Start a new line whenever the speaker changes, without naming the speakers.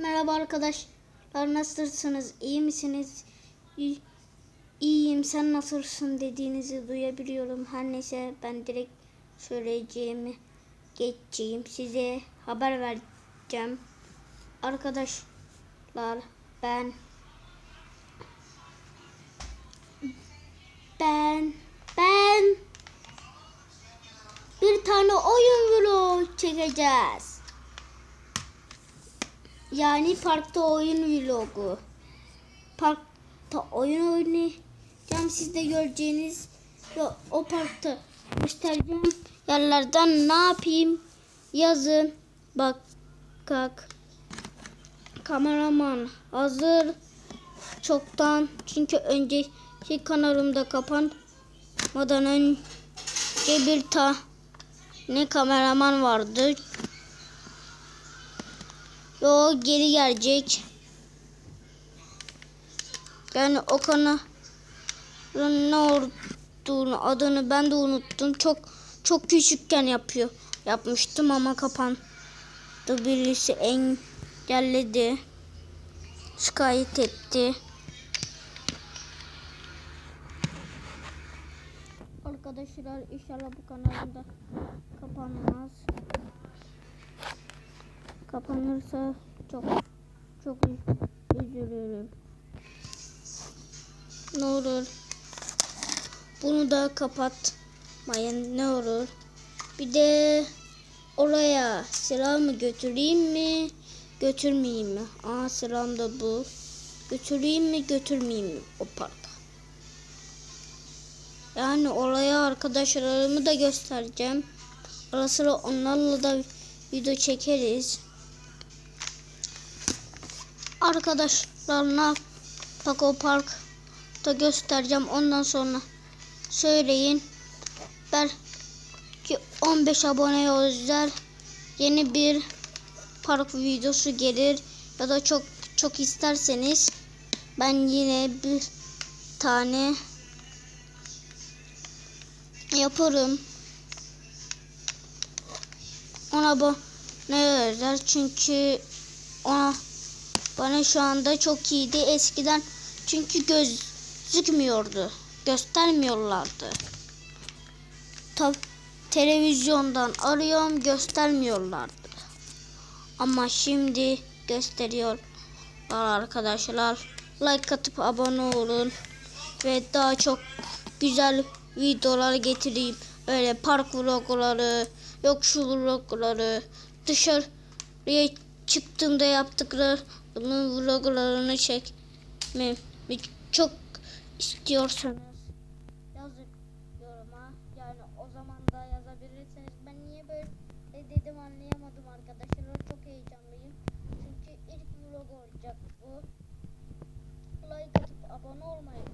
Merhaba arkadaşlar nasılsınız? İyi misiniz? İyi- İyiyim sen nasılsın dediğinizi duyabiliyorum. Her neyse ben direkt söyleyeceğimi geçeceğim. Size haber vereceğim. Arkadaşlar ben ben ben bir tane oyun vlog çekeceğiz. Yani parkta oyun vlogu. Parkta oyun oynayacağım. Siz de göreceğiniz ve o parkta göstereceğim yerlerden ne yapayım yazın. Bak bak. Kameraman hazır. Çoktan çünkü önceki kanalımda kapanmadan önce bir tane kameraman vardı. Ve o geri gelecek. Yani o kanalın ne olduğunu adını ben de unuttum. Çok çok küçükken yapıyor. Yapmıştım ama kapandı. Birisi engelledi. Şikayet etti. Arkadaşlar inşallah bu kanalımda kapanmaz. Kapanırsa çok çok üzülürüm. Ne olur bunu da kapatmayın ne olur. Bir de oraya silahımı götüreyim mi? Götürmeyeyim mi? Aa silahım da bu. Götüreyim mi götürmeyeyim mi o parka? Yani oraya arkadaşlarımı da göstereceğim. Ara sıra onlarla da video çekeriz. Arkadaşlarına Paco Park'ta göstereceğim. Ondan sonra söyleyin. Belki 15 abone özel yeni bir park videosu gelir. Ya da çok çok isterseniz ben yine bir tane yaparım. Ona bu ne özel çünkü ona bana şu anda çok iyiydi. Eskiden çünkü gözükmüyordu. Göstermiyorlardı. Tab televizyondan arıyorum göstermiyorlardı. Ama şimdi gösteriyorlar arkadaşlar. Like atıp abone olun. Ve daha çok güzel videolar getireyim. Öyle park vlogları, yok şu vlogları, dışarıya çıktığımda yaptıklarımın vloglarını çekmemi çok istiyorsanız yazın yoruma. Yani o zaman da yazabilirsiniz. Ben niye böyle dedim anlayamadım arkadaşlar. Çok heyecanlıyım. Çünkü ilk vlog olacak bu. Like atıp abone olmayı